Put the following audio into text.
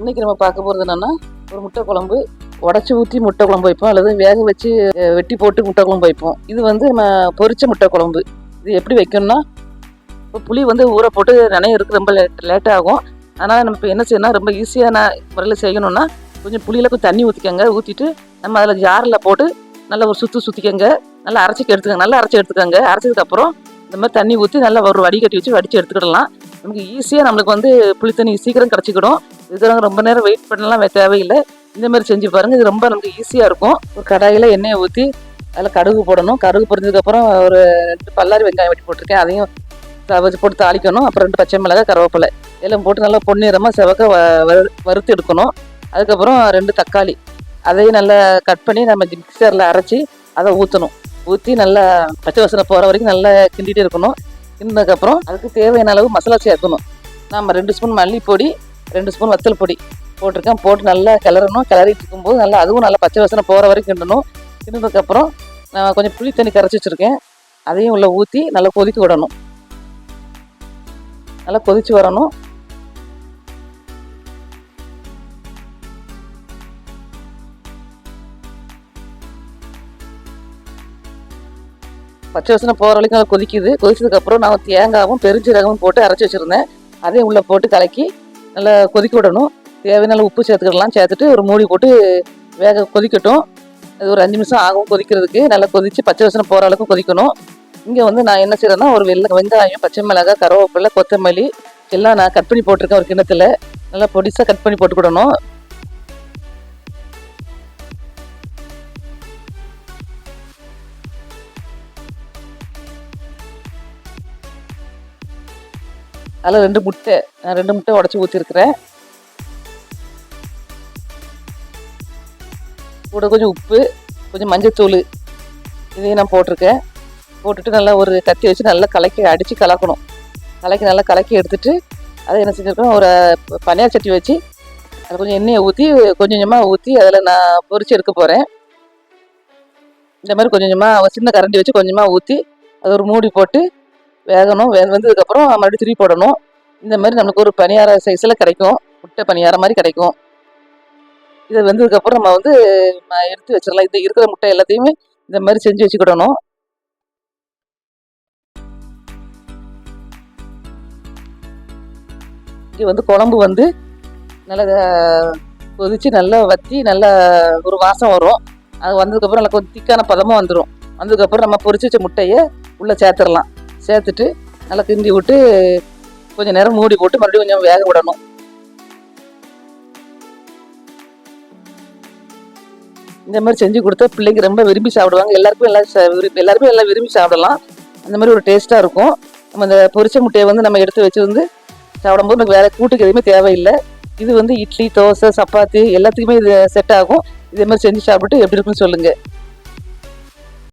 இன்றைக்கி நம்ம பார்க்க போகிறது என்னென்னா ஒரு முட்டை குழம்பு உடச்சி ஊற்றி முட்டை குழம்பு வைப்போம். அல்லது வேக வச்சு வெட்டி போட்டு முட்டை குழம்பு வைப்போம். இது வந்து நம்ம பொரிச்ச முட்டை குழம்பு. இது எப்படி வைக்கணும்னா இப்போ புளி வந்து ஊற போட்டு நனைய இருக்கு ரொம்ப லேட் லேட் ஆகும். அதனால் நம்ம இப்போ என்ன செய்யணும் ரொம்ப ஈஸியான முறையில் செய்யணும்னா கொஞ்சம் புளியில் கொஞ்சம் தண்ணி ஊற்றிக்கங்க ஊற்றிட்டு நம்ம அதில் ஜாரில் போட்டு நல்லா ஒரு சுற்று சுற்றிக்கங்க நல்லா அரைச்சிக்க எடுத்துக்கங்க நல்லா அரைச்சி எடுத்துக்கோங்க. அரைச்சதுக்கப்புறம் இந்த மாதிரி தண்ணி ஊற்றி நல்லா ஒரு வடிகட்டி வச்சு வடித்து எடுத்துக்கிடலாம். நமக்கு ஈஸியாக நம்மளுக்கு வந்து புளி தண்ணி சீக்கிரம் கிடச்சிக்கிடும். இதெல்லாம் ரொம்ப நேரம் வெயிட் பண்ணலாம் தேவையில்லை. இந்த மாதிரி செஞ்சு பாருங்க. இது ரொம்ப நமக்கு ஈஸியாக இருக்கும். ஒரு கடாயில் எண்ணெயை ஊற்றி அதில் கடுகு போடணும். கடுகு பொரிஞ்சதுக்கப்புறம் ஒரு ரெண்டு பல்லாரி வெங்காயம் வெட்டி போட்டிருக்கேன். அதையும் வச்சு போட்டு தாளிக்கணும். அப்புறம் ரெண்டு பச்சை மிளகாய் கருவேப்பிலை. எல்லாம் போட்டு நல்லா பொன்னிறமாக செவக்க வ- வறு- வறுத்து எடுக்கணும். அதுக்கப்புறம் ரெண்டு தக்காளி. அதையும் நல்லா கட் பண்ணி நம்ம மிக்சரில் அரைச்சி அதை ஊற்றணும் ஊற்றி நல்லா பச்சை வசனை போகிற வரைக்கும் நல்லா கிண்டிகிட்டே இருக்கணும். கிண்டினதுக்கப்புறம் அதுக்கு தேவையான அளவு மசாலா சேர்க்கணும். நம்ம ரெண்டு ஸ்பூன் மல்லிப்பொடி ரெண்டு ஸ்பூன் வத்தல் பொடி போட்டிருக்கேன். போட்டு நல்லா கிளறணும். கிளறிட்டு இருக்கும்போது நல்லா அதுவும் நல்லா பச்சை வசனை போகிற வரைக்கும் கிண்டணும். கிண்டினதுக்கப்புறம் நான் கொஞ்சம் புளி தண்ணி கரைச்சி வச்சுருக்கேன். அதையும் உள்ளே ஊற்றி நல்லா கொதிக்க விடணும். நல்லா கொதிச்சு வரணும். பச்சை வசனை போகிற வரைக்கும் கொதிக்குது. கொதிச்சதுக்கப்புறம் நான் தேங்காவும் பெருஞ்சீரகமும் போட்டு அரைச்சி வச்சுருந்தேன். அதையும் உள்ளே போட்டு கலக்கி நல்லா கொதிக்க விடணும். தேவையான உப்பு சேர்த்துக்கிடலாம். சேர்த்துட்டு ஒரு மூடி போட்டு வேக கொதிக்கட்டும். அது ஒரு அஞ்சு நிமிஷம் ஆகும் கொதிக்கிறதுக்கு. நல்லா கொதித்து பச்சை வசனம் போகிற அளவுக்கு கொதிக்கணும். இங்கே வந்து நான் என்ன செய்கிறேன்னா ஒரு வெள்ளை வெங்காயம் பச்சை மிளகாய் கருவேப்பிலை கொத்தமல்லி எல்லாம் நான் கட் பண்ணி போட்டிருக்கேன் ஒரு கிண்ணத்தில். நல்லா பொடிசாக கட் பண்ணி போட்டுக்கிடணும் அதில் ரெண்டு முட்டை நான் ரெண்டு முட்டை உடச்சி ஊற்றிருக்கிறேன் கூட கொஞ்சம் உப்பு கொஞ்சம் மஞ்சத்தூள் இதையும் நான் போட்டிருக்கேன். போட்டுட்டு நல்லா ஒரு கத்தி வச்சு நல்லா கலக்கி அடித்து கலக்கணும். கலக்கி நல்லா கலக்கி எடுத்துட்டு அதை என்ன செஞ்சுருக்கோம் ஒரு பனியார் சட்டி வச்சு அதில் கொஞ்சம் எண்ணெயை ஊற்றி கொஞ்சம் கொஞ்சமாக ஊற்றி அதில் நான் பொறிச்சு எடுக்க போகிறேன் இந்த மாதிரி கொஞ்சம் கொஞ்சமாக சின்ன கரண்டி வச்சு கொஞ்சமாக ஊற்றி அது ஒரு மூடி போட்டு வேகணும் வே வெந்ததுக்கப்புறம் மறுபடியும் திருப்பி போடணும். இந்த மாதிரி நம்மளுக்கு ஒரு பணியார சைஸில் கிடைக்கும். முட்டை பனியாரம் மாதிரி கிடைக்கும். இதை வெந்ததுக்கப்புறம் நம்ம வந்து எடுத்து வச்சிடலாம். இந்த இருக்கிற முட்டை எல்லாத்தையுமே இந்த மாதிரி செஞ்சு வச்சுக்கிடணும். இங்கே வந்து குழம்பு வந்து நல்லா கொதித்து நல்லா வற்றி நல்லா ஒரு வாசம் வரும். அது வந்ததுக்கப்புறம் நல்லா கொஞ்சம் திக்கான பதமும் வந்துடும் வந்ததுக்கப்புறம் நம்ம பொரிச்சு வச்ச முட்டையை உள்ளே சேர்த்துடலாம். சேர்த்துட்டு நல்லா கிண்டி விட்டு கொஞ்சம் நேரம் மூடி போட்டு மறுபடியும் கொஞ்சம் வேக விடணும். இந்த மாதிரி செஞ்சு கொடுத்தா பிள்ளைங்க ரொம்ப விரும்பி சாப்பிடுவாங்க. எல்லாருக்கும் எல்லாம் விரும்பி எல்லாருமே எல்லாம் விரும்பி சாப்பிடலாம். அந்த மாதிரி ஒரு டேஸ்ட்டாக இருக்கும். நம்ம இந்த பொரிச்ச முட்டையை வந்து நம்ம எடுத்து வச்சு வந்து சாப்பிடும்போது நமக்கு வேற கூட்டுக்கு எதுவுமே தேவையில்லை. இது வந்து இட்லி தோசை சப்பாத்தி எல்லாத்துக்குமே இது செட் ஆகும். இதே மாதிரி செஞ்சு சாப்பிட்டு எப்படி இருக்குன்னு சொல்லுங்கள்